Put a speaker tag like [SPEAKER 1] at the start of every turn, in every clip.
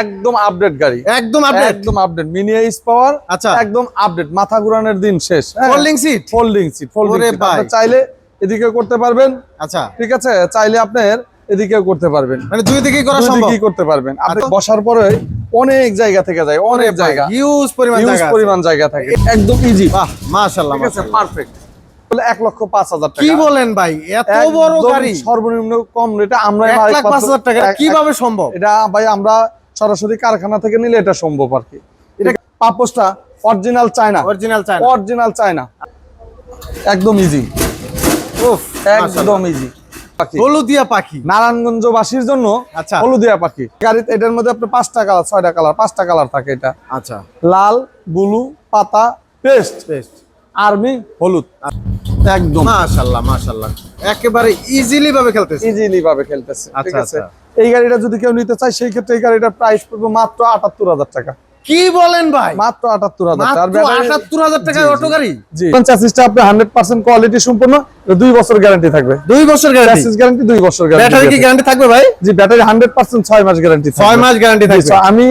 [SPEAKER 1] একদম আপডেট গাড়ি।
[SPEAKER 2] একদম আপডেট
[SPEAKER 1] একদম আপডেট মিনি এইচ পাওয়ার
[SPEAKER 2] আচ্ছা।
[SPEAKER 1] একদম আপডেট মাথা ঘুরানোর দিন শেষ folding seat folding
[SPEAKER 2] seat
[SPEAKER 1] folding
[SPEAKER 2] seat.
[SPEAKER 1] চাইলে এদিকে করতে পারবেন।
[SPEAKER 2] আচ্ছা।
[SPEAKER 1] ঠিক আছে? চাইলে আপনার এদিকেও করতে পারবেন।
[SPEAKER 2] মানে দুই দিকেই করা
[SPEAKER 1] দুই
[SPEAKER 2] সম্ভব?
[SPEAKER 1] দিকেই করতে পারবেন। আপনি। বসার পরে অনেক জায়গা থেকে যায় অনেক জায়গা।
[SPEAKER 2] হিউজ পরিমাণ জায়গা আছে।
[SPEAKER 1] পরিমাণ জায়গা থাকে। একদম ইজি
[SPEAKER 2] বাহ মাশাআল্লাহ
[SPEAKER 1] ঠিক আছে? পারফেক্ট বলে এক লক্ষ পাঁচ হাজার টাকা।
[SPEAKER 2] কি বলেন ভাই? এত বড় গাড়ি।
[SPEAKER 1] সর্বনিম্ন কম রেটে আমরা
[SPEAKER 2] এক লাখ পাঁচ হাজার টাকা কীভাবে সম্ভব?
[SPEAKER 1] এটা ভাই আমরা সরাসরি কারখানা থেকে নিলে এটা সম্ভব আর কি। এটা পাপোসটা অরিজিনাল চায়না
[SPEAKER 2] অরিজিনাল চাই
[SPEAKER 1] অরিজিনাল চায়না একদম ইজি
[SPEAKER 2] উফ
[SPEAKER 1] একদম ইজি
[SPEAKER 2] হলুদিয়া পাখি।
[SPEAKER 1] নারায়ণগঞ্জবাসীর জন্য
[SPEAKER 2] আচ্ছা।
[SPEAKER 1] হলুদিয়া পাখি। গাড়িতে এটার মধ্যে আপনার পাঁচটা কালার ছয়টা কালার পাঁচটা কালার থাকে এটা।
[SPEAKER 2] আচ্ছা।
[SPEAKER 1] লাল ব্লু পাতা পেস্ট।
[SPEAKER 2] বেস্ট
[SPEAKER 1] আর্মি হলুদ। একদম।
[SPEAKER 2] মাশাআল্লাহ মাশাআল্লাহ। একেবারে ইজিলি ভাবে খেলতেছে।
[SPEAKER 1] ইজিলি ভাবে খেলতেছে। ঠিক
[SPEAKER 2] আচ্ছা,
[SPEAKER 1] আছে?
[SPEAKER 2] আচ্ছা।
[SPEAKER 1] এই গাড়িটা যদি কেউ নিতে চায় সেই ক্ষেত্রে এই গাড়িটার প্রাইস পড়বে মাত্র আটাত্তর হাজার টাকা।
[SPEAKER 2] কি বলেন ভাই?
[SPEAKER 1] মাত্র আটাত্তর হাজার
[SPEAKER 2] টাকায়। অটো গাড়ি?
[SPEAKER 1] জি। পঞ্চাশটা আপনি হান্ড্রেড পার্সেন্ট কোয়ালিটি সম্পূর্ণ দুই বছর গ্যারান্টি থাকবে।
[SPEAKER 2] দুই বছর গ্যারান্টি
[SPEAKER 1] গ্যারান্টি দুই বছর
[SPEAKER 2] ব্যাটারি কি
[SPEAKER 1] গ্যারান্টি
[SPEAKER 2] গ্যারান্টি থাকবে ভাই?
[SPEAKER 1] জি ব্যাটারি হান্ড্রেড পার্সেন্ট ছয় মাস গ্যারান্টি
[SPEAKER 2] ছয় মাস গ্যারান্টি থাকবে।
[SPEAKER 1] আমি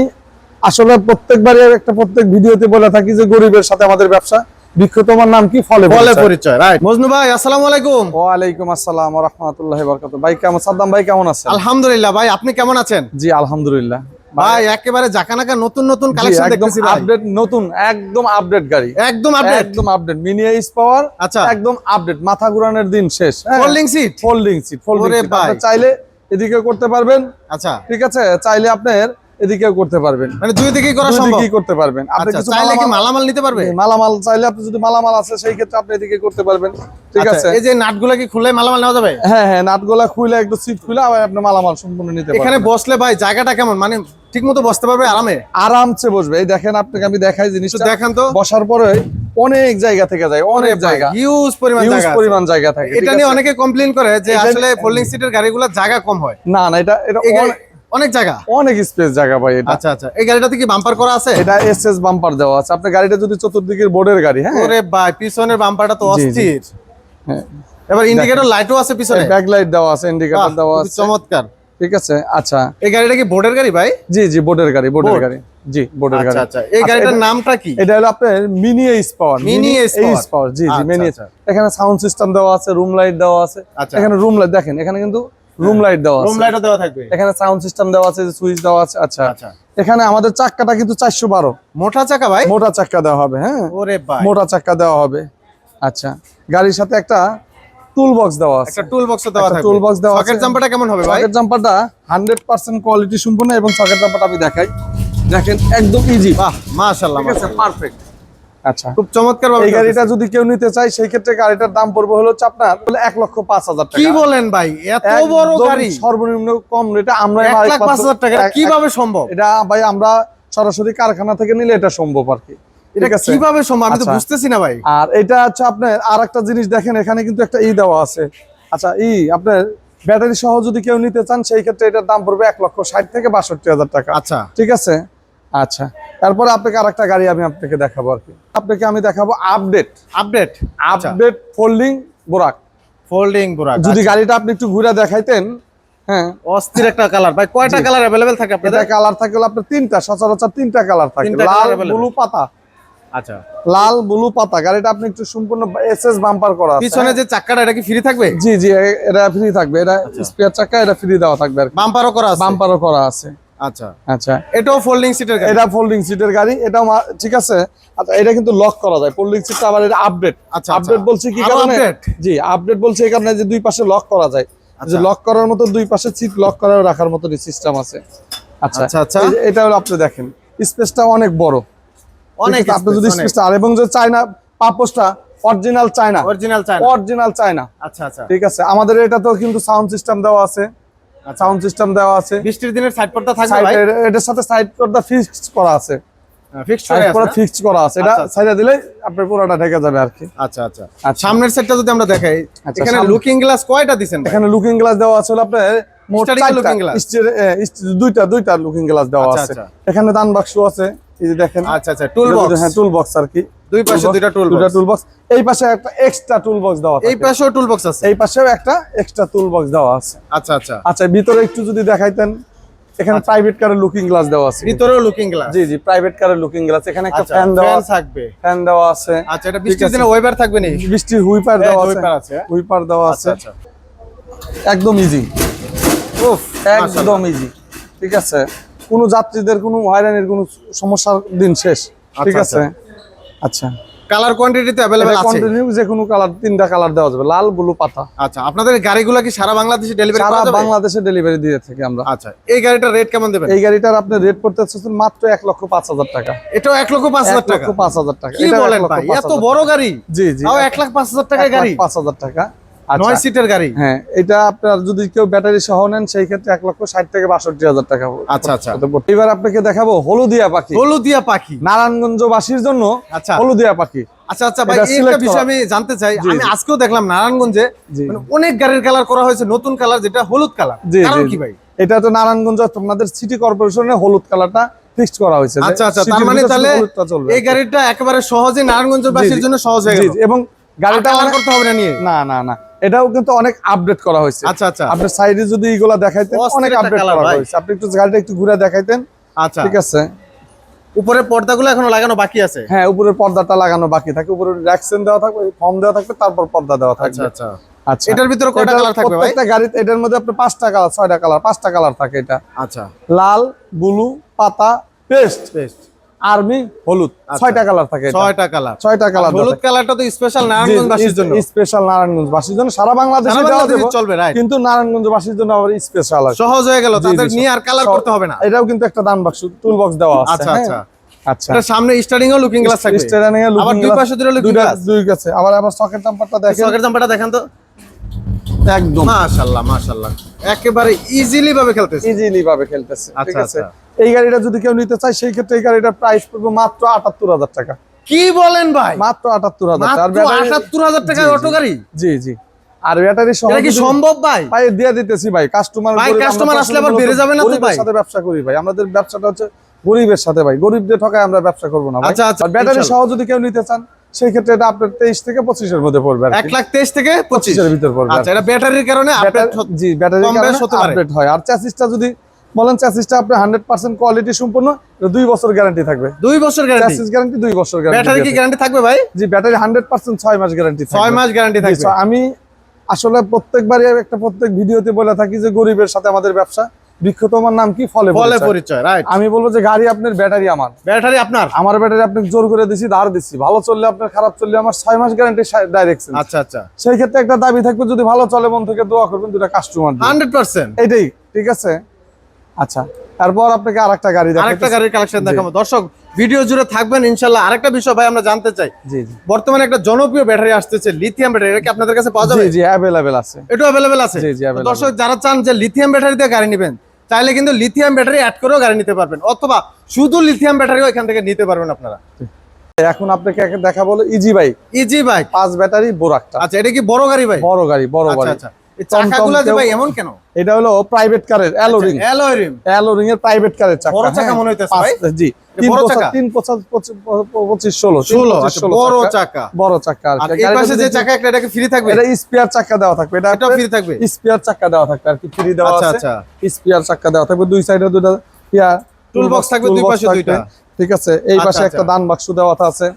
[SPEAKER 1] আসলে প্রত্যেকবারই একটা প্রত্যেক ভিডিওতে বলে থাকি যে গরিবের সাথে আমাদের ব্যবসা বিখ্যাত নাম কি? ফলে
[SPEAKER 2] বলে
[SPEAKER 1] পরিচয়।
[SPEAKER 2] পরিচয় রাইট মজনু ভাই আসসালামু আলাইকুম।
[SPEAKER 1] ওয়ালাইকুম আসসালাম রহমতুল্লাহ বরকত ভাই কেমন? সাদ্দাম ভাই কেমন আছেন?
[SPEAKER 2] আলহামদুলিল্লাহ ভাই আপনি কেমন আছেন?
[SPEAKER 1] জি আলহামদুলিল্লাহ।
[SPEAKER 2] ভাই একেবারে জাকানাকা নতুন নতুন কালেকশন দেখতেছি
[SPEAKER 1] আপডেট নতুন একদম আপডেট গাড়ি।
[SPEAKER 2] একদম আপডেট
[SPEAKER 1] একদম আপডেট মিনি পাওয়ার
[SPEAKER 2] আচ্ছা।
[SPEAKER 1] একদম আপডেট মাথা ঘুরানোর দিন শেষ folding seat folding
[SPEAKER 2] seat
[SPEAKER 1] folding
[SPEAKER 2] seat
[SPEAKER 1] চাইলে এদিকে করতে পারবেন।
[SPEAKER 2] আচ্ছা।
[SPEAKER 1] ঠিক আছে? চাইলে আপনার এদিকেও করতে পারবেন।
[SPEAKER 2] মানে দুই দিকেই করা সম্ভব?
[SPEAKER 1] করতে পারবেন। আপনি
[SPEAKER 2] আচ্ছা
[SPEAKER 1] কিছু
[SPEAKER 2] চাইলে কি
[SPEAKER 1] মালামাল-
[SPEAKER 2] নিতে পারবে?
[SPEAKER 1] জি, মালামাল চাইলে আপনি যদি মালামাল আছে সেই ক্ষেত্রে আপনি এদিকে করতে পারবেন। ঠিক
[SPEAKER 2] আচ্ছা,
[SPEAKER 1] আছে?
[SPEAKER 2] এই যে নাটগুলা কি খুলে মালামাল নেওয়া যাবে?
[SPEAKER 1] হ্যাঁ হ্যাঁ নাটগোলা খুলে একটু সিট খুলে আবার আপনি মালামাল সম্পূর্ণ নিতে
[SPEAKER 2] এখানে বসলে ভাই জায়গাটা কেমন? মানে ঠিক মতো বসতে পারবে আরামে?
[SPEAKER 1] আরামসে বসবে। এই দেখেন আপনাকে আমি দেখাই জিনিসটা।
[SPEAKER 2] দেখান তো।
[SPEAKER 1] বসার পরে অনেক জায়গা থেকে যায় অনেক জায়গা।
[SPEAKER 2] হিউজ পরিমাণ
[SPEAKER 1] হিউজ
[SPEAKER 2] জায়গা
[SPEAKER 1] পরিমাণ জায়গা থাকে
[SPEAKER 2] এটা নিয়ে অনেকে কমপ্লেইন করে যে আসলে ফোল্ডিং সিটের গাড়িগুলো জায়গা কম হয়।
[SPEAKER 1] না না এটা এটা অনেক-
[SPEAKER 2] জায়গা?
[SPEAKER 1] অনেক স্পেস জায়গা ভাই এটা।
[SPEAKER 2] আচ্ছা আচ্ছা। এই গাড়িটাতে কি বাম্পার করা আছে?
[SPEAKER 1] এটা এসএস বাম্পার দেওয়া আছে। আপনার গাড়িটা যদি চতুর্দিকের বোর্ডের গাড়ি হ্যাঁ?
[SPEAKER 2] ওরে ভাই পিছনের বাম্পারটা তো। অস্থির।
[SPEAKER 1] হ্যাঁ।
[SPEAKER 2] এবার ইন্ডিকেটর লাইটও আছে পিছনে।
[SPEAKER 1] ব্যাক লাইট দেওয়া আছে ইন্ডিকেটর দেওয়া আছে।
[SPEAKER 2] চমৎকার।
[SPEAKER 1] ঠিক আছে আচ্ছা।
[SPEAKER 2] এই গাড়িটা কি বোর্ডের গাড়ি ভাই?
[SPEAKER 1] জি জি বোর্ডের গাড়ি বোর্ডের গাড়ি। জি বোর্ডের গাড়ি
[SPEAKER 2] আচ্ছা আচ্ছা। এই গাড়িটার নামটা কি?
[SPEAKER 1] এটা হলো আপনার
[SPEAKER 2] mini H power
[SPEAKER 1] Power? H power জি জি
[SPEAKER 2] আচ্ছা,
[SPEAKER 1] মিনি
[SPEAKER 2] আচ্ছা।
[SPEAKER 1] এখানে সাউন্ড সিস্টেম দেওয়া আছে রুম লাইট দেওয়া আছে।
[SPEAKER 2] আচ্ছা।
[SPEAKER 1] এখানে রুম লাইট দেখেন এখানে কিন্তু রুম লাইট দেওয়া
[SPEAKER 2] রুম লাইটও দেওয়া থাকবে।
[SPEAKER 1] এখানে সাউন্ড সিস্টেম দেওয়া আছে সুইচ দেওয়া আছে আচ্ছা।
[SPEAKER 2] আচ্ছা।
[SPEAKER 1] এখানে আমাদের চাক্কাটা কিন্তু চারশো বারো।
[SPEAKER 2] মোটা চাকা ভাই?
[SPEAKER 1] মোটা চাক্কা দেওয়া হবে হ্যাঁ।
[SPEAKER 2] ওরে ভাই।
[SPEAKER 1] মোটা চাক্কা দেওয়া হবে। আচ্ছা গাড়ির সাথে একটা টুল বক্স দেওয়া আছে।
[SPEAKER 2] একটা টুল বক্স দেওয়া থাকবে।
[SPEAKER 1] tool box দেওয়া
[SPEAKER 2] সকেট
[SPEAKER 1] আছে।
[SPEAKER 2] জাম্পারটা কেমন হবে ভাই?
[SPEAKER 1] সকেট জাম্পারটা হান্ড্রেড পার্সেন্ট কোয়ালিটি সম্পূর্ণ এবং সকেট জাম্পারটা আমি দেখাই। দেখেন একদম ইজি
[SPEAKER 2] বাহ মাশাআল্লাহ
[SPEAKER 1] ঠিক আছে? পারফেক্ট আচ্ছা।
[SPEAKER 2] খুব চমৎকার
[SPEAKER 1] এই গাড়িটা যদি কেউ নিতে চায় সেই ক্ষেত্রে গাড়িটার দাম পড়বে হলো আপনার এক লক্ষ পাঁচ হাজার
[SPEAKER 2] কি বলেন ভাই? এত বড় গাড়ি।
[SPEAKER 1] সর্বনিম্ন কম রেটে আমরা
[SPEAKER 2] এক লাখ পাঁচ হাজার টাকা। কীভাবে সম্ভব?
[SPEAKER 1] এটা ভাই আমরা সরাসরি কারখানা থেকে নিলে এটা সম্ভব আর কি।
[SPEAKER 2] এটা কীভাবে সম্ভব? আমি তো
[SPEAKER 1] আচ্ছা।
[SPEAKER 2] বুঝতেছি না ভাই।
[SPEAKER 1] আর এটা হচ্ছে আপনার আর একটা জিনিস দেখেন এখানে কিন্তু একটা ই দেওয়া আছে। আচ্ছা ই আপনার ব্যাটারি সহ যদি কেউ নিতে চান সেই ক্ষেত্রে এটার দাম পড়বে এক লক্ষ ষাট থেকে বাষট্টি হাজার টাকা।
[SPEAKER 2] আচ্ছা।
[SPEAKER 1] ঠিক আছে? আচ্ছা তারপরে আপনাকে আরেকটা গাড়ি আমি আপনাকে দেখাবো আর কি আপনাকে আমি দেখাবো update
[SPEAKER 2] update
[SPEAKER 1] update folding বোরাক
[SPEAKER 2] folding বুরাক
[SPEAKER 1] যদি গাড়িটা আপনি একটু ঘুরে দেখাইতেন হ্যাঁ
[SPEAKER 2] অস্থির একটা কালার ভাই কয়টা কালার अवेलेबल থাকে
[SPEAKER 1] এটা
[SPEAKER 2] আপনাদের
[SPEAKER 1] কালার থাকে হলো আপনার তিনটা সচরাচর তিনটা কালার থাকে
[SPEAKER 2] তিনটা
[SPEAKER 1] লাল
[SPEAKER 2] colour available।
[SPEAKER 1] ব্লু পাতা
[SPEAKER 2] আচ্ছা
[SPEAKER 1] লাল ব্লু পাতা গাড়িটা আপনি একটু সম্পূর্ণ এসএস বাম্পার করা আছে
[SPEAKER 2] পিছনে যে চাকাটা এটা কি ফ্রি থাকবে
[SPEAKER 1] জি জি এ- এটা ফ্রি থাকবে এটা স্পেয়ার চাকা এটা ফ্রি দেওয়া থাকবে আর কি।
[SPEAKER 2] বাম্পারও করা আছে
[SPEAKER 1] বাম্পারও করা আছে
[SPEAKER 2] আচ্ছা।
[SPEAKER 1] আচ্ছা।
[SPEAKER 2] এটাও ফোল্ডিং সিটের গাড়ি?
[SPEAKER 1] এটা ফোল্ডিং সিটের গাড়ি এটা ঠিক আছে? আচ্ছা এটা কিন্তু লক করা যায়। ফোল্ডিং সিটটা আবার এটা আপডেট
[SPEAKER 2] আচ্ছা,
[SPEAKER 1] আপডেট। বলছি কি কারণে? জি আপডেট বলছি এই কারণে যে দুই পাশে লক করা যায়। যে। লক করার মতো দুই পাশে সিট লক করে রাখার মতো সিস্টেম আছে। আচ্ছা।
[SPEAKER 2] আচ্ছা, আচ্ছা।
[SPEAKER 1] এটা আপনি দেখেন স্পেসটা অনেক বড়।
[SPEAKER 2] অনেক
[SPEAKER 1] আপনি যদি স্পেসটা আর এবং যে চায়না পাপোসটা অরিজিনাল চায়না
[SPEAKER 2] অরিজিনাল চাই
[SPEAKER 1] অরিজিনাল চায়না
[SPEAKER 2] আচ্ছা আচ্ছা।
[SPEAKER 1] ঠিক আছে? আমাদের এটা তো কিন্তু সাউন্ড সিস্টেম দেওয়া আছে। সাউন্ড সিস্টেম দেওয়া আছে।
[SPEAKER 2] বৃষ্টির দিনের সাইড পর্দা থাকবে ভাই?
[SPEAKER 1] এটার সাথে সাইড পর্দা ফিক্সড করা আছে।
[SPEAKER 2] ফিক্সড
[SPEAKER 1] সাইড পর্দা ফিক্সড করা আছে। এটা
[SPEAKER 2] আচ্ছা, আচ্ছা।
[SPEAKER 1] সাইডে দিলে আপনার পুরোটা ঢেকে যাবে আর কি।
[SPEAKER 2] আচ্ছা আচ্ছা।
[SPEAKER 1] আর
[SPEAKER 2] সামনের সেটটা যদি আমরা দেখাই
[SPEAKER 1] আচ্ছা,
[SPEAKER 2] এখানে লুকিং গ্লাস কয়টা দিবেন
[SPEAKER 1] এখানে লুকিং গ্লাস দেওয়া আছে হলো আপনার মোট দুইটা দুইটা লুকিং গ্লাস দেওয়া
[SPEAKER 2] আচ্ছা,
[SPEAKER 1] আছে।
[SPEAKER 2] আচ্ছা।
[SPEAKER 1] এখানে দান বাক্স আছে। এই যে দেখেন।
[SPEAKER 2] আচ্ছা আচ্ছা টুল বক্স
[SPEAKER 1] হ্যাঁ টুল বক্স আর কি।
[SPEAKER 2] দুই পাশে দুইটা toolbox।
[SPEAKER 1] দুইটা টুল বক্স এই পাশে একটা এক্সট্রা টুল বক্স দেওয়া
[SPEAKER 2] আছে
[SPEAKER 1] এই
[SPEAKER 2] পাশেও টুল বক্স আছে।
[SPEAKER 1] এই পাশেও একটা এক্সট্রা টুল বক্স দেওয়া আছে।
[SPEAKER 2] আচ্ছা আচ্ছা।
[SPEAKER 1] আচ্ছা ভিতরে একটু যদি দেখাইতেন এখানে প্রাইভেট কারের লুকিং গ্লাস দেওয়া আছে।
[SPEAKER 2] ভিতরেও লুকিং গ্লাস
[SPEAKER 1] জি জি প্রাইভেট কারের লুকিং গ্লাস এখানে একটা
[SPEAKER 2] আচ্ছা
[SPEAKER 1] ফ্যান দেওয়া
[SPEAKER 2] থাকবে।
[SPEAKER 1] ফ্যান দেওয়া আছে।
[SPEAKER 2] আচ্ছা এটা বৃষ্টির দিনে ওয়েবার থাকবে নি
[SPEAKER 1] বৃষ্টির হুইপার দেওয়া আছে।
[SPEAKER 2] হ্যাঁ?
[SPEAKER 1] হুইপার দেওয়া
[SPEAKER 2] আচ্ছা
[SPEAKER 1] আছে।
[SPEAKER 2] আচ্ছা।
[SPEAKER 1] একদম ইজি
[SPEAKER 2] উফ
[SPEAKER 1] একদম ইজি ঠিক আছে। কোনো যাত্রীদের কোনো হয়রানির কোনো সমস্যার দিন শেষ ঠিক
[SPEAKER 2] আচ্ছা,
[SPEAKER 1] আছে আচ্ছা
[SPEAKER 2] কালার কোয়ান্টিটিতে अवेलेबल আছে
[SPEAKER 1] কন্টিনিউ যে কোনো কালার তিনটা কালার দেওয়া যাবে লাল ব্লু পাতা
[SPEAKER 2] আচ্ছা আপনাদের এই গাড়িগুলো কি সারা বাংলাদেশে ডেলিভারি
[SPEAKER 1] সারা
[SPEAKER 2] করা যাবে
[SPEAKER 1] বাংলাদেশে ডেলিভারি দিয়ে থাকি আমরা
[SPEAKER 2] আচ্ছা এই গাড়িটার রেট কেমন দেবেন
[SPEAKER 1] এই গাড়িটার আপনি রেট করতে চাচ্ছেন মাত্র এক লক্ষ পাঁচ হাজার টাকা
[SPEAKER 2] এটাও এক লক্ষ পাঁচ
[SPEAKER 1] এক
[SPEAKER 2] হাজার টাকা
[SPEAKER 1] লক্ষ পাঁচ হাজার টাকা
[SPEAKER 2] কি
[SPEAKER 1] এটাও এক
[SPEAKER 2] বলেন
[SPEAKER 1] লক্ষ
[SPEAKER 2] ভাই
[SPEAKER 1] পাঁচ
[SPEAKER 2] এত
[SPEAKER 1] হাজার
[SPEAKER 2] বড় গাড়ি
[SPEAKER 1] জি জি
[SPEAKER 2] তাও এক লাখ পাঁচ হাজার টাকায়
[SPEAKER 1] এক লাখ
[SPEAKER 2] গাড়ি
[SPEAKER 1] পাঁচ হাজার টাকা আচ্ছা
[SPEAKER 2] নয় সিটের গাড়ি?
[SPEAKER 1] হ্যাঁ এটা আপনার যদি কেউ ব্যাটারি সহ নেন সেই ক্ষেত্রে এক লক্ষ ষাট থেকে বাষট্টি হাজার টাকা।
[SPEAKER 2] আচ্ছা আচ্ছা।
[SPEAKER 1] এবার আপনাকে দেখাবো হলুদিয়া পাখি।
[SPEAKER 2] হলুদিয়া পাখি।
[SPEAKER 1] নারায়ণগঞ্জবাসীর জন্য
[SPEAKER 2] আচ্ছা।
[SPEAKER 1] হলুদিয়া পাখি।
[SPEAKER 2] আচ্ছা আচ্ছা ভাই
[SPEAKER 1] এটা
[SPEAKER 2] এই
[SPEAKER 1] select
[SPEAKER 2] একটা বিষয় আমি জানতে চাই। আমি আজকেও দেখলাম নারায়ণগঞ্জে মানে অনেক গাড়ির কালার করা হয়েছে নতুন কালার যেটা হলুদ কালার
[SPEAKER 1] জি,
[SPEAKER 2] কারণ
[SPEAKER 1] জি,
[SPEAKER 2] কি ভাই?
[SPEAKER 1] এটা তো নারায়ণগঞ্জ আপনাদের সিটি কর্পোরেশনের হলুদ কালারটা ফিক্সড করা হয়েছে।
[SPEAKER 2] আচ্ছা আচ্ছা তার মানে তাহলে এই গাড়িটা একেবারে সহজে নারায়ণগঞ্জের বাসীর জন্য সহজ হয়ে গেল।
[SPEAKER 1] এবং গাড়িটা
[SPEAKER 2] কালার করতে হবে না নিয়ে।
[SPEAKER 1] না না না। এটাও কিন্তু অনেক আপডেট করা হয়েছে।
[SPEAKER 2] আচ্ছা আচ্ছা।
[SPEAKER 1] আপনার সাইডে যদি এইগুলা দেখাইতেন অনেক আপডেট করা হয়েছে। আপনি একটু গাড়িটা একটু ঘুরে দেখাইতেন।
[SPEAKER 2] আচ্ছা।
[SPEAKER 1] ঠিক আছে।
[SPEAKER 2] উপরে পর্দাগুলো এখনও লাগানো বাকি আছে?
[SPEAKER 1] হ্যাঁ উপরের পর্দাটা লাগানো বাকি থাকে। উপরে র্যাকসেন দেওয়া থাকবে ফর্ম দেওয়া থাকবে তারপর পর্দা দেওয়া
[SPEAKER 2] আচ্ছা
[SPEAKER 1] থাকবে।
[SPEAKER 2] আচ্ছা।
[SPEAKER 1] আচ্ছা।
[SPEAKER 2] এটার ভিতরে কয়টা কালার থাকবে ভাই?
[SPEAKER 1] প্রত্যেকটা গাড়িতে এটার মধ্যে আপনার পাঁচটা কালার ছয়টা কালার পাঁচটা কালার থাকে এটা।
[SPEAKER 2] আচ্ছা।
[SPEAKER 1] লাল ব্লু পাতা পেস্ট।
[SPEAKER 2] বেস্ট
[SPEAKER 1] আর্মি হলুদ। ছয়টা কালার থাকে
[SPEAKER 2] ছয়টা কালার।
[SPEAKER 1] ছয়টা কালার
[SPEAKER 2] হলুদ কালারটা তো স্পেশাল নারায়ণগঞ্জবাসীর জন্য।
[SPEAKER 1] স্পেশাল নারায়ণগঞ্জবাসীর জন্য। সারা বাংলাদেশে দেওয়া যাবে
[SPEAKER 2] চলবে রাইট
[SPEAKER 1] কিন্তু নারায়ণগঞ্জবাসীর জন্য আবার স্পেশাল আছে
[SPEAKER 2] সহজ হয়ে গেল তাদের নিয়ে আর কালার করতে হবে না।
[SPEAKER 1] এটাও কিন্তু একটা দান বাক্স টুল বক্স দেওয়া আছে
[SPEAKER 2] আচ্ছা
[SPEAKER 1] হ্যাঁ?
[SPEAKER 2] আচ্ছা।
[SPEAKER 1] আচ্ছা।
[SPEAKER 2] সামনে স্টার্টিং ও লুকিং গ্লাস থাকবে।
[SPEAKER 1] স্টেরানিং এর
[SPEAKER 2] আবার দুই পাশে দুটো লুকিং গ্লাস
[SPEAKER 1] দুই কাছে আবার আবার সকেট নাম্বারটা দেখেন।
[SPEAKER 2] সকেট জাম্পারটা দেখান তো।
[SPEAKER 1] একদম।
[SPEAKER 2] মাশাআল্লাহ মাশাআল্লাহ একেবারে ইজিলি ভাবে খেলতেছে।
[SPEAKER 1] ইজিলি ভাবে খেলতেছে
[SPEAKER 2] আচ্ছা, আচ্ছা।
[SPEAKER 1] এই গাড়িটা যদি কেউ নিতে চায় সেই ক্ষেত্রে এই গাড়িটার প্রাইস পড়বে মাত্র আটাত্তর হাজার টাকা।
[SPEAKER 2] কি বলেন ভাই?
[SPEAKER 1] মাত্র আটাত্তর হাজার টাকা। ব্যাটারি
[SPEAKER 2] আটাত্তর হাজার
[SPEAKER 1] জি।
[SPEAKER 2] অটো গাড়ি?
[SPEAKER 1] জি জি। আর ব্যাটারি সহ
[SPEAKER 2] কি সম্ভব ভাই?
[SPEAKER 1] ভাই দিয়ে দিতেছি ভাই। কাস্টমার
[SPEAKER 2] ভাই, customer আসলে আবার বেড়ে যাবে না তো ভাই?
[SPEAKER 1] সাথে ব্যবসা করি ভাই। আমাদের ব্যবসাটা হচ্ছে গরিবের সাথে ভাই। গরিবদের ঠকায় আমরা ব্যবসা করব না
[SPEAKER 2] আচ্ছা, আচ্ছা,
[SPEAKER 1] ব্যাটারি সহ যদি কেউ নিতে চান সেই ক্ষেত্রে এটা আপনার তেইশ থেকে পঁচিশের মধ্যে পড়বে
[SPEAKER 2] লাখ থেকে
[SPEAKER 1] ভিতর পড়বে
[SPEAKER 2] আচ্ছা এটা ব্যাটারির কারণে আপডেট
[SPEAKER 1] জি ব্যাটারি। আপডেট হয়। আর চ্যাসিসটা যদি বলেন আপনার হান্ড্রেড পার্সেন্ট কোয়ালিটি সম্পূর্ণ দুই বছর গ্যারান্টি থাকবে।
[SPEAKER 2] দুই বছর গ্যারান্টি
[SPEAKER 1] দুই বছর
[SPEAKER 2] ব্যাটারি কি
[SPEAKER 1] গ্যারান্টি
[SPEAKER 2] থাকবে ভাই?
[SPEAKER 1] জি ব্যাটারি হান্ড্রেড পার্সেন্ট ছয় মাস গ্যারান্টি
[SPEAKER 2] ছয় মাস গ্যারান্টি থাকবে।
[SPEAKER 1] আমি আসলে প্রত্যেকবারই একটা প্রত্যেক ভিডিওতে বলে থাকি যে গরিবের সাথে আমাদের ব্যবসা বৃক্ষ তোমার নাম কি? ফলে
[SPEAKER 2] ফলে
[SPEAKER 1] পরিচয়।
[SPEAKER 2] রাইট
[SPEAKER 1] আমি বলব যে গাড়ি আপনার ব্যাটারি আমার।
[SPEAKER 2] ব্যাটারি আপনার?
[SPEAKER 1] আমার ব্যাটারি আপনাকে জোর করে দিছি ধার দিচ্ছি ভালো চললে আপনার খারাপ চললে আমার ছয় মাস গ্যারান্টি ডাইরেকশন
[SPEAKER 2] আচ্ছা আচ্ছা।
[SPEAKER 1] সেই ক্ষেত্রে একটা দাবি থাকবে যদি ভালো চলে মন থেকে দোয়া করবেন দুটা কাস্টমার
[SPEAKER 2] হান্ড্রেড পার্সেন্ট
[SPEAKER 1] এটাই ঠিক আছে? আচ্ছা তারপর আপনাকে আরেকটা গাড়ি
[SPEAKER 2] আরেকটা। গাড়ির কালেকশন দেখাবো। দর্শক ভিডিও জুড়ে থাকবেন ইনশাল্লাহ আরেকটা বিষয় ভাই আমরা জানতে চাই।
[SPEAKER 1] জি জি।
[SPEAKER 2] বর্তমানে একটা জনপ্রিয় ব্যাটারি আসতেছে লিথিয়াম ব্যাটারি এটা কি আপনাদের কাছে পাওয়া যাবে?
[SPEAKER 1] জি জি অ্যাভেলেবেল আছে।
[SPEAKER 2] এটা অ্যাভেলেবেল আছে?
[SPEAKER 1] জি, জি।
[SPEAKER 2] দর্শক যারা চান যে লিথিয়াম ব্যাটারি দিয়ে গাড়ি নেবেন চাইলে কিন্তু লিথিয়াম ব্যাটারি অ্যাড করেও গাড়ি নিতে পারবেন অথবা শুধু লিথিয়াম ব্যাটারিও এখান থেকে নিতে পারবেন আপনারা।
[SPEAKER 1] এখন আপনাকে দেখা বলো ইজি বাইক
[SPEAKER 2] ইজি বাইক
[SPEAKER 1] পাঁচ ব্যাটারি বোরাকটা
[SPEAKER 2] আচ্ছা এটা কি বড় গাড়ি ভাই?
[SPEAKER 1] বড় গাড়ি বড়
[SPEAKER 2] আচ্ছা
[SPEAKER 1] গাড়ি।
[SPEAKER 2] আচ্ছা। চাকাগুলো ভাই এমন কেন?
[SPEAKER 1] এটা হলো প্রাইভেট কারের অ্যালোরিং
[SPEAKER 2] অ্যালয়
[SPEAKER 1] অ্যালোরিং এর প্রাইভেট কারের চাকা
[SPEAKER 2] বড় চাকা
[SPEAKER 1] হ্যাঁ।
[SPEAKER 2] মনে হইতেছে ভাই?
[SPEAKER 1] জি তিন
[SPEAKER 2] বড় চাকা? আচ্ছা বড়
[SPEAKER 1] চাকা। বড় চাকা আর
[SPEAKER 2] আর এই পাশে যে চাকা একটা এটাকে ফ্রি থাকবে?
[SPEAKER 1] এটা স্পেয়ার চাকা দেওয়া থাকবে। এটা
[SPEAKER 2] ফ্রি থাকবে?
[SPEAKER 1] স্পেয়ার চাকা দেওয়া থাকবে আর কি ফ্রি দেওয়া
[SPEAKER 2] আচ্ছা
[SPEAKER 1] আছে।
[SPEAKER 2] আচ্ছা।
[SPEAKER 1] স্পেয়ার চাকা দেওয়া থাকবে। দুই সাইডে দুটো ইয়া
[SPEAKER 2] Toolbox থাকবে দুই পাশে। দুইটা।
[SPEAKER 1] ঠিক আছে? এই
[SPEAKER 2] আচ্ছা,
[SPEAKER 1] পাশে একটা
[SPEAKER 2] আচ্ছা।
[SPEAKER 1] দান বাক্স দেওয়া আছে।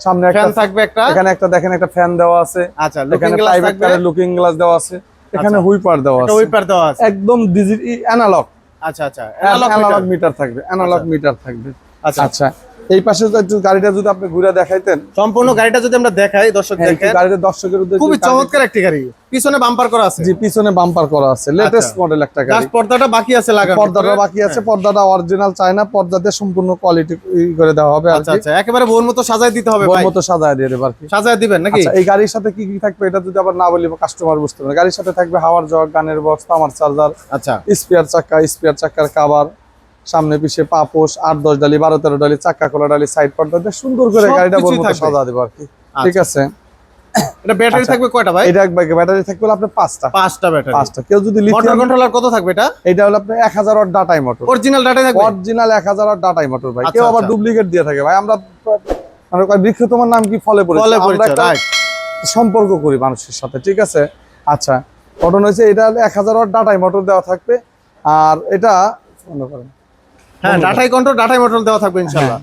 [SPEAKER 1] সামনে একটা
[SPEAKER 2] ফ্যান থাকবে একটা?
[SPEAKER 1] এখানে একটা দেখেন একটা ফ্যান দেওয়া আছে।
[SPEAKER 2] আচ্ছা
[SPEAKER 1] এখানে প্রাইভেট কারের লুকিং গ্লাস দেওয়া আছে। এখানে
[SPEAKER 2] আচ্ছা।
[SPEAKER 1] হুইপার দেওয়া আছে
[SPEAKER 2] হুইপার দেওয়া আছে
[SPEAKER 1] একদম ডিজিটাল অ্যানালগ
[SPEAKER 2] আচ্ছা আচ্ছা অ্যানালগ মিটার।
[SPEAKER 1] থাকবে অ্যানালগ
[SPEAKER 2] আচ্ছা।
[SPEAKER 1] মিটার থাকবে
[SPEAKER 2] আচ্ছা
[SPEAKER 1] আচ্ছা এই পাশে গাড়িটা যদি আপনি ঘুরে দেখাইতেন।
[SPEAKER 2] সম্পূর্ণ গাড়িটা যদি আমরা দেখাই দর্শক
[SPEAKER 1] হ্যাঁ,
[SPEAKER 2] দেখেন
[SPEAKER 1] গাড়িটা দর্শকের উদ্দেশ্যে
[SPEAKER 2] খুবই চমৎকার একটি গাড়ি। পিছনে বাম্পার করা আছে।
[SPEAKER 1] জি পিছনে বাম্পার করা আছে। লেটেস্ট
[SPEAKER 2] আচ্ছা।
[SPEAKER 1] মডেল একটা গাড়ি।
[SPEAKER 2] পর্দাটা বাকি আছে লাগানো
[SPEAKER 1] পর্দাটা বাকি আছে
[SPEAKER 2] হ্যাঁ।
[SPEAKER 1] পর্দাটা অরিজিনাল চায়না পর্দাতে সম্পূর্ণ কোয়ালিটি করে দেওয়া হবে
[SPEAKER 2] আচ্ছা আচ্ছা একেবারে বোর মতো সাজায় দিতে হবে
[SPEAKER 1] ওর মতো সাজায় দিয়ে দেবে আর কি।
[SPEAKER 2] সাজায় দিবেন নাকি?
[SPEAKER 1] আচ্ছা এই গাড়ির সাথে কি কি থাকবে এটা যদি আবার না বলি কাস্টমার বুঝতে পারে গাড়ির সাথে থাকবে হাওয়ার জগ গানের বক্স তামার চার্জার
[SPEAKER 2] আচ্ছা।
[SPEAKER 1] স্পেয়ার চাকা স্পেয়ার চাকার কাভার সামনে পিছে পাপোশ আট দশ ডালি বারো তেরো ডালি চাকা খোলা ডালি সাইড পর্দা সুন্দর করে গাড়িটা বলব সাজা দেবো আর কি। ঠিক আছে?
[SPEAKER 2] এটা ব্যাটারি
[SPEAKER 1] আচ্ছা।
[SPEAKER 2] থাকবে কয়টা ভাই?
[SPEAKER 1] এটা এক ব্যাটারি থাকবে আপনার পাঁচটা।
[SPEAKER 2] পাঁচটা ব্যাটারি।
[SPEAKER 1] পাঁচটা। কেউ যদি
[SPEAKER 2] মোটর কন্ট্রোলার কত থাকবে এটা?
[SPEAKER 1] এটা হলো আপনার এক হাজার ওয়াট ডাটাই মোটর
[SPEAKER 2] অরিজিনাল ডাটা থাকবে?
[SPEAKER 1] অরিজিনাল এক হাজার ওয়াট ডাটাই মোটর ভাই।
[SPEAKER 2] আচ্ছা,
[SPEAKER 1] কেউ আবার
[SPEAKER 2] আচ্ছা।
[SPEAKER 1] ডুপ্লিকেট দিয়ে থাকে ভাই। আমরা বৃক্ষ তোমার নাম কি? ফলে আমরা একটা সম্পর্ক করি মানুষের সাথে ঠিক আছে? আচ্ছা। ঘটনা হয়েছে এটা এক হাজার ওয়াট ডাটাই মোটর দেওয়া থাকবে। আর এটা মনে করেন।
[SPEAKER 2] হ্যাঁ ডাটাই কন্ট্রোল ডাটাই মোটর দেওয়া থাকবে ইনশাল্লাহ।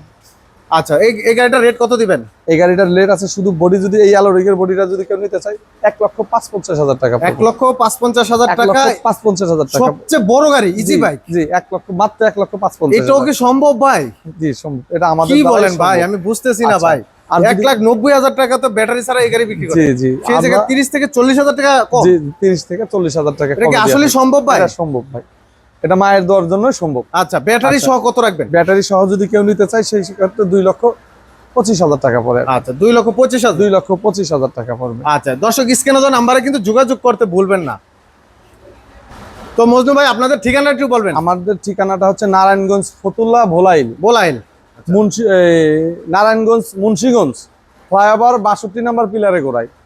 [SPEAKER 2] আচ্ছা এই এই গাড়িটার রেট কত দিবেন?
[SPEAKER 1] এই গাড়িটার লেট আছে শুধু বডি যদি এই আলো রিগের বডিটা যদি কেউ নিতে চায় এক লক্ষ পাঁচ পঞ্চাশ হাজার টাকা
[SPEAKER 2] এক লক্ষ পাঁচ পঞ্চাশ হাজার টাকা
[SPEAKER 1] পাঁচ পঞ্চাশ হাজার টাকা।
[SPEAKER 2] সবচেয়ে বড় গাড়ি ইজি বাইক
[SPEAKER 1] জি এক লক্ষ মাত্র এক লক্ষ পাঁচ পঞ্চাশ
[SPEAKER 2] এটাও কি সম্ভব ভাই?
[SPEAKER 1] জি সম্ভব এটা আমাদের
[SPEAKER 2] কি বলেন ভাই আমি বুঝতেছি না
[SPEAKER 1] আচ্ছা,
[SPEAKER 2] ভাই।
[SPEAKER 1] আর
[SPEAKER 2] এক লাখ নব্বই হাজার টাকা তো ব্যাটারি ছাড়া এই গাড়ি বিক্রি করে।
[SPEAKER 1] জি জি
[SPEAKER 2] সেই জায়গায় তিরিশ থেকে চল্লিশ হাজার টাকা কম।
[SPEAKER 1] জি তিরিশ থেকে চল্লিশ হাজার টাকা
[SPEAKER 2] এটা কি আসলে সম্ভব ভাই।
[SPEAKER 1] সম্ভব ভাই। এটা মায়ের দেওয়ার জন্য সম্ভব।
[SPEAKER 2] আচ্ছা ব্যাটারি
[SPEAKER 1] আচ্ছা।
[SPEAKER 2] সহ কত রাখবেন?
[SPEAKER 1] ব্যাটারি সহ যদি কেউ নিতে চায় সেই ক্ষেত্রে দুই লক্ষ পঁচিশ হাজার টাকা পড়ে।
[SPEAKER 2] আচ্ছা দুই লক্ষ পঁচিশ হাজার।
[SPEAKER 1] দুই লক্ষ পঁচিশ হাজার টাকা পড়বে।
[SPEAKER 2] আচ্ছা দর্শক স্ক্যানে নাম্বারে কিন্তু যোগাযোগ করতে ভুলবেন না। তো মজনু ভাই আপনাদের ঠিকানা একটু বলবেন?
[SPEAKER 1] আমাদের ঠিকানাটা হচ্ছে নারায়ণগঞ্জ ফতুল্লা ভোলাইল।
[SPEAKER 2] বোলাইল
[SPEAKER 1] মুন্সি এই, নারায়ণগঞ্জ মুন্সিগঞ্জ। ফ্লাইওভার নাম্বার পিলারে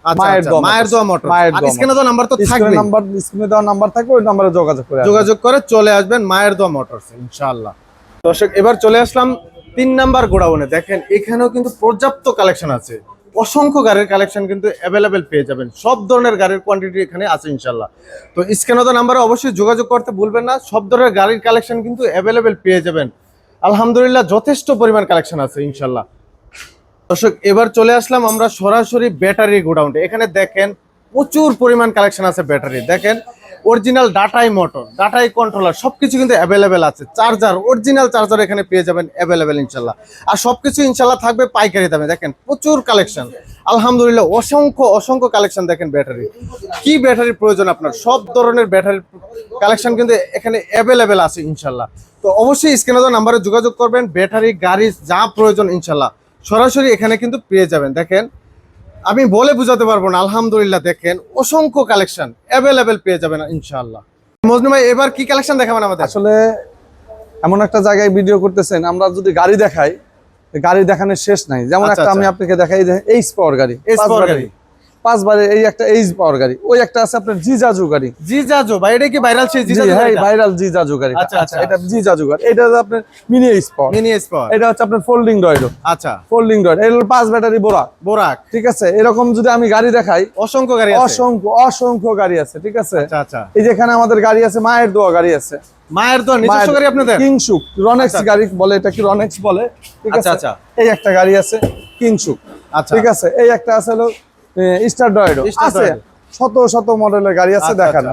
[SPEAKER 2] আচ্ছা,
[SPEAKER 1] মায়ের
[SPEAKER 2] আচ্ছা,
[SPEAKER 1] দোয়া
[SPEAKER 2] মায়ের দোয়া মোটর
[SPEAKER 1] মায়ের দোয়া
[SPEAKER 2] স্ক্যানে দেওয়া নাম্বার তো থাকবে
[SPEAKER 1] নাম্বার স্ক্রিনে দেওয়া নাম্বার থাকবে ওই নাম্বারে যোগাযোগ করে
[SPEAKER 2] যোগাযোগ করে চলে আসবেন মায়ের দোয়া মোটরস ইনশাআল্লাহ। দর্শক এবার চলে আসলাম তিন নাম্বার গোডাউনে। দেখেন এখানেও কিন্তু পর্যাপ্ত কালেকশন আছে। অসংখ্য গাড়ির কালেকশন কিন্তু অ্যাভেলেবেল পেয়ে যাবেন। সব ধরনের গাড়ির কোয়ান্টিটি এখানে আছে ইনশাল্লাহ তো স্ক্যানদ নাম্বারে অবশ্যই যোগাযোগ করতে ভুলবেন না। সব ধরনের গাড়ির কালেকশন কিন্তু অ্যাভেলেবেল পেয়ে যাবেন। আলহামদুলিল্লাহ যথেষ্ট পরিমাণ কালেকশন আছে ইনশাল্লাহ দর্শক, এবার চলে আসলাম আমরা সরাসরি ব্যাটারি গোডাউনে। এখানে দেখেন প্রচুর পরিমাণ কালেকশন আছে ব্যাটারি। দেখেন অরিজিনাল ডাটাই মোটর ডাটাই কন্ট্রোলার সবকিছু কিন্তু অ্যাভেলেবেল আছে। চার্জার অরিজিনাল চার্জার এখানে পেয়ে যাবেন অ্যাভেলেবেল ইনশাল্লাহ। আর সবকিছু ইনশাল্লাহ থাকবে পাইকারি দামে। দেখেন, প্রচুর কালেকশন আলহামদুলিল্লাহ, অসংখ্য অসংখ্য কালেকশন দেখেন ব্যাটারি। কি ব্যাটারির প্রয়োজন আপনার? সব ধরনের ব্যাটারির কালেকশন কিন্তু এখানে অ্যাভেলেবেল আছে ইনশাল্লাহ। তো অবশ্যই স্ক্রিনে নাম্বারে যোগাযোগ করবেন। ব্যাটারি গাড়ি যা প্রয়োজন ইনশাল্লাহ। সরাসরি এখানে কিন্তু পেয়ে যাবেন। দেখেন আমি বলে বুঝাতে পারব না আলহামদুলিল্লাহ দেখেন অসংখ্য কালেকশন অ্যাভেলেবেল পেয়ে যাবেন ইনশাল্লাহ মজনু ভাই এবার কি কালেকশন দেখাবেন আমাদের?
[SPEAKER 1] আসলে এমন একটা জায়গায় ভিডিও করতেছেন আমরা যদি গাড়ি দেখাই গাড়ি দেখানোর শেষ নাই। যেমন
[SPEAKER 2] আচ্ছা,
[SPEAKER 1] একটা আমি
[SPEAKER 2] আচ্ছা।
[SPEAKER 1] আপনাকে দেখাই এই স্পর গাড়ি
[SPEAKER 2] এই
[SPEAKER 1] স্পর
[SPEAKER 2] গাড়ি।
[SPEAKER 1] পাঁচ বারে এই একটা এইচ পাওয়ার গাড়ি। ওই একটা আছে আপনার জি জাজু গাড়ি।
[SPEAKER 2] জি জাজো ভাই এটা কি ভাইরাল সেই জি
[SPEAKER 1] হ্যাঁ ভাইরাল জি জাজু গাড়ি
[SPEAKER 2] আচ্ছা,
[SPEAKER 1] আচ্ছা। এটা জি জাজু গাড়ি। এটা হচ্ছে আপনার মিনি পাওয়ার
[SPEAKER 2] মিনি স্পট
[SPEAKER 1] এটা হচ্ছে আপনার ফোল্ডিং ডয়েড
[SPEAKER 2] আচ্ছা।
[SPEAKER 1] ফোল্ডিং ডয়েড এটা হলো পাঁচ ব্যাটারি বোরা
[SPEAKER 2] বোরাক
[SPEAKER 1] ঠিক আছে? এরকম যদি আমি গাড়ি দেখাই
[SPEAKER 2] অসংখ্য গাড়ি আছে।
[SPEAKER 1] অসংখ্য অসংখ্য গাড়ি আছে ঠিক আছে?
[SPEAKER 2] আচ্ছা আচ্ছা।
[SPEAKER 1] এই যেখানে আমাদের গাড়ি আছে মায়ের দোয়া গাড়ি আছে।
[SPEAKER 2] মায়ের তো নিজস্ব গাড়ি আপনাদের?
[SPEAKER 1] কিংসুক রনেক্স
[SPEAKER 2] আচ্ছা।
[SPEAKER 1] গাড়ি বলে এটা কি রনেক্স বলে? ঠিক
[SPEAKER 2] আচ্ছা,
[SPEAKER 1] আছে?
[SPEAKER 2] আচ্ছা।
[SPEAKER 1] এই একটা গাড়ি আছে কিংসুক
[SPEAKER 2] আচ্ছা।
[SPEAKER 1] ঠিক আছে? এই একটা আছে হলো স্টার ডয়েড আছে। শত শত মডেলের গাড়ি আছে
[SPEAKER 2] আচ্ছা, আচ্ছা।
[SPEAKER 1] দেখান।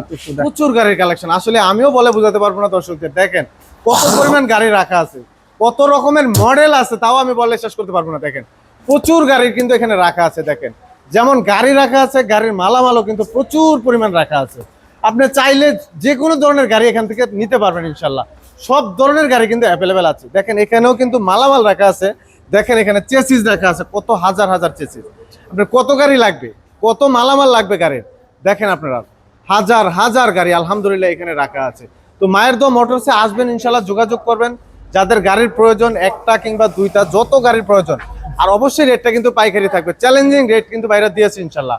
[SPEAKER 2] প্রচুর গাড়ির কালেকশন আসলে আমিও বলে বোঝাতে পারব না দর্শকদের। দেখেন কত পরিমাণ গাড়ি রাখা আছে। কত রকমের মডেল আছে তাও আমি বলে শেষ করতে পারব না। দেখেন প্রচুর গাড়ির কিন্তু এখানে রাখা আছে দেখেন। যেমন গাড়ি রাখা আছে গাড়ির মালামালও কিন্তু প্রচুর পরিমাণ রাখা আছে। আপনি চাইলে যে কোনো ধরনের গাড়ি এখান থেকে নিতে পারবেন ইনশাল্লাহ। সব ধরনের গাড়ি কিন্তু অ্যাভেলেবেল আছে। দেখেন এখানেও কিন্তু মালামাল রাখা আছে। দেখেন এখানে চেসিস রাখা আছে কত হাজার হাজার চেসিস। আপনার কত গাড়ি লাগবে? কত মালামাল লাগবে গাড়ির? দেখেন আপনারা হাজার হাজার গাড়ি আলহামদুলিল্লাহ এখানে রাখা আছে। তো মায়ের দো মোটরসে আসবেন ইনশাল্লাহ যোগাযোগ করবেন। যাদের গাড়ির প্রয়োজন একটা কিংবা দুইটা যত গাড়ির প্রয়োজন। আর অবশ্যই রেটটা কিন্তু পাইকারি থাকবে। চ্যালেঞ্জিং রেট কিন্তু বাইরে দিয়েছে ইনশাল্লাহ।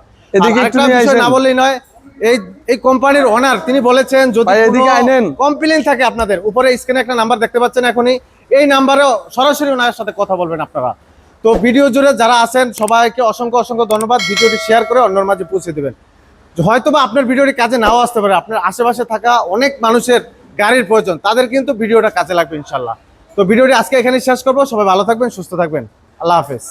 [SPEAKER 2] না বললেই নয় এই এই কোম্পানির ওনার তিনি বলেছেন যদি। কমপ্লেন থাকে আপনাদের উপরে স্ক্রিনে একটা নাম্বার দেখতে পাচ্ছেন এখনই। এই নাম্বারে সরাসরি ওনার সাথে কথা বলবেন আপনারা। তো ভিডিও জুড়ে যারা আছেন, সবাইকে অসংখ্য অসংখ্য ধন্যবাদ। ভিডিওটি শেয়ার করে অন্যর মাঝে পৌঁছে দেবেন। হয়তো বা আপনার ভিডিওটি কাজে নাও আসতে পারে, আপনার আশেপাশে থাকা অনেক মানুষের গাড়ির প্রয়োজন, তাদের কিন্তু ভিডিওটা কাজে লাগবে ইনশাল্লাহ। তো ভিডিওটি আজকে এখানে শেষ করব। সবাই ভালো থাকবেন, সুস্থ থাকবেন। আল্লাহ হাফেজ।